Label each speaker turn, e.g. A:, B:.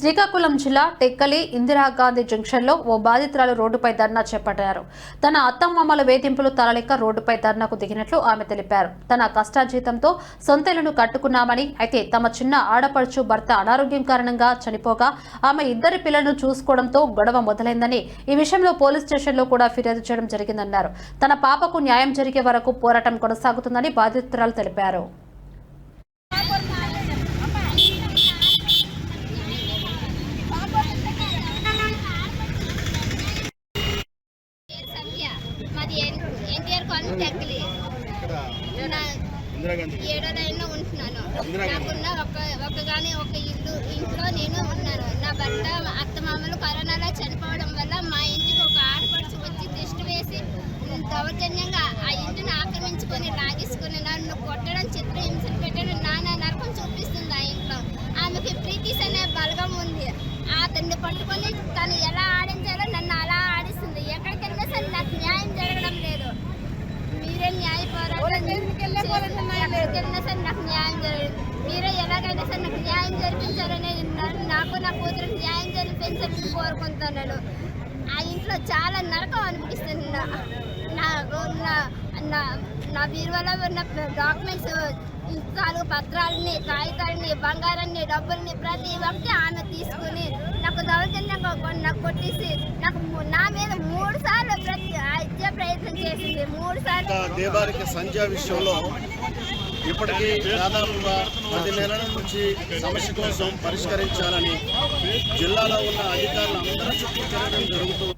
A: శ్రీకాకుళం జిల్లా టెక్కలి ఇందిరాగాంధీ జంక్షన్లో ఓ బాధితురాలు రోడ్డుపై ధర్నా చేపట్టారు. తన అత్తమ్మమ్మల వేధింపులు తలలెక్క రోడ్డుపై ధర్నాకు దిగినట్లు ఆమె తెలిపారు. తన కష్టాజీతంతో సొంతలను కట్టుకున్నామని అయితే తమ చిన్న ఆడపడుచు భర్త అనారోగ్యం కారణంగా చనిపోగా ఆమె ఇద్దరి పిల్లలను చూసుకోవడంతో గొడవ మొదలైందని ఈ విషయంలో పోలీస్ స్టేషన్లో కూడా ఫిర్యాదు చేయడం జరిగిందన్నారు. తన పాపకు న్యాయం జరిగే వరకు పోరాటం కొనసాగుతుందని బాధితురాలు తెలిపారు
B: పేరు సంధ్య మాది ఎన్- ఎన్టీఆర్ కాలనీ టెక్కలి
C: ఇందిరాగాంధీ.
B: ఏడో లైన్లో ఉంటున్నాను. నాకున్న ఒక ఒకగాని ఒక ఇల్లు ఇంట్లో నేను ఉన్నాను. నా భర్త అత్తమామలు కరోనాలో చనిపోవడం వల్ల మా ఇంటికి ఒక ఆడపడుచు వచ్చి దిష్టి వేసి దౌర్జన్యంగా ఆ ఇంటిని ఆక్రమించుకొని లాగేసుకుని నన్ను కొట్టడం చిత్రహింసలు పెట్టడం నానా నరకం చూపిస్తుంది ఆ ఇంట్లో. ఆమెకి ప్రీతిస్ అనే బలగం ఉంది. అతన్ని పట్టుకొని తను ఎలా ఆడించాలో నన్ను అలా ఆడిస్తుంది ఎక్కడికి వెళ్ళినా సరే నాకు న్యాయం జరగడం లేదు మీరే న్యాయ పోరాటం వెళ్ళినా సరే నాకు న్యాయం జరగదు మీరే ఎలాగైనా సరే నాకు న్యాయం జరిపించాలని నా- నాకు నా కూతురు న్యాయం జరిపించాలని కోరుకుంటున్నాను ఆ ఇంట్లో చాలా నరకం అనిపిస్తుంది నా- నాకు నా- నా నా బీరువాలో ఉన్న డాక్యుమెంట్స్ తాలూకు పత్రాలని కాగితాలని బంగారాన్ని డబ్బుల్ని ప్రతి ఒక్కటి ఆమె తీసుకుని నాకు దౌర్జన్యంగా నాకు కొట్టేసి నాకు నా మీద మూడు సార్లు ప్రతి హత్య ప్రయత్నం చేసింది మూడు సార్లు
C: ఇంకా దేవారికి సంధ్యా విషయంలో ఇప్పటికీ దాదాపుగా పది నెలల నుంచి సమస్య కోసం పరిష్కరించాలని జిల్లాలో ఉన్న అధికారులు అందరూ చుట్టూ జరగడం జరుగుతుంది